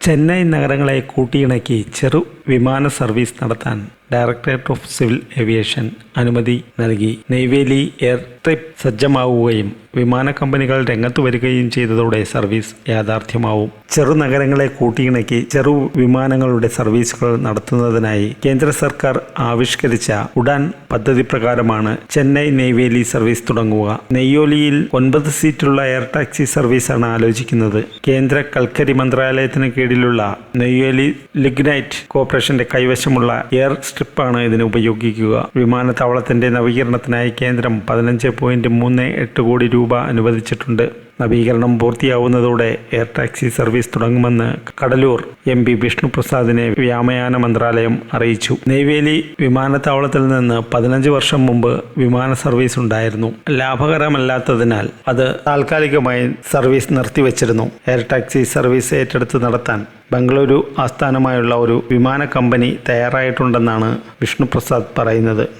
ചെന്നൈ നഗരങ്ങളെ കൂട്ടിയിണക്കി ചെറു വിമാന സർവീസ് നടത്താൻ ഡയറക്ടറേറ്റ് ഓഫ് സിവിൽ ഏവിയേഷൻ അനുമതി നൽകി. നെയ്വേലി എയർ ട്രിപ്പ് സജ്ജമാവുകയും വിമാന കമ്പനികൾ രംഗത്ത് വരികയും ചെയ്തതോടെ സർവീസ് യാഥാർത്ഥ്യമാവും. ചെറുനഗരങ്ങളെ കൂട്ടിയിണക്കി ചെറു വിമാനങ്ങളുടെ സർവീസുകൾ നടത്തുന്നതിനായി കേന്ദ്ര സർക്കാർ ആവിഷ്കരിച്ച ഉഡാൻ പദ്ധതി പ്രകാരമാണ് ചെന്നൈ നെയ്വേലി സർവീസ് തുടങ്ങുക. നെയ്യോലിയിൽ ഒൻപത് സീറ്റുള്ള എയർ ടാക്സി സർവീസാണ് ആലോചിക്കുന്നത്. കേന്ദ്ര കൽക്കരി മന്ത്രാലയത്തിന് കീഴിലുള്ള നെയ്യോലി ലിഗ്നൈറ്റ് കോർപ്പറേഷന്റെ കൈവശമുള്ള എയർ സ്ട്രിപ്പാണ് ഇതിന് ഉപയോഗിക്കുക. വിമാനത്താവളത്തിന്റെ നവീകരണത്തിനായി കേന്ദ്രം പതിനഞ്ച് പോയിന്റ് മൂന്ന് എട്ട് കോടി രൂപ അനുവദിച്ചിട്ടുണ്ട്. നവീകരണം പൂർത്തിയാവുന്നതോടെ എയർ ടാക്സി സർവീസ് തുടങ്ങുമെന്ന് കടലൂർ എം പി വിഷ്ണുപ്രസാദിനെ വ്യോമയാന മന്ത്രാലയം അറിയിച്ചു. നെയ്വേലി വിമാനത്താവളത്തിൽ നിന്ന് പതിനഞ്ച് വർഷം മുമ്പ് വിമാന സർവീസ് ഉണ്ടായിരുന്നു. ലാഭകരമല്ലാത്തതിനാൽ അത് താൽക്കാലികമായി സർവീസ് നിർത്തിവച്ചിരുന്നു. എയർ ടാക്സി സർവീസ് ഏറ്റെടുത്ത് നടത്താൻ ബംഗളൂരു ആസ്ഥാനമായുള്ള ഒരു വിമാന കമ്പനി തയ്യാറായിട്ടുണ്ടെന്നാണ് വിഷ്ണുപ്രസാദ് പറയുന്നത്.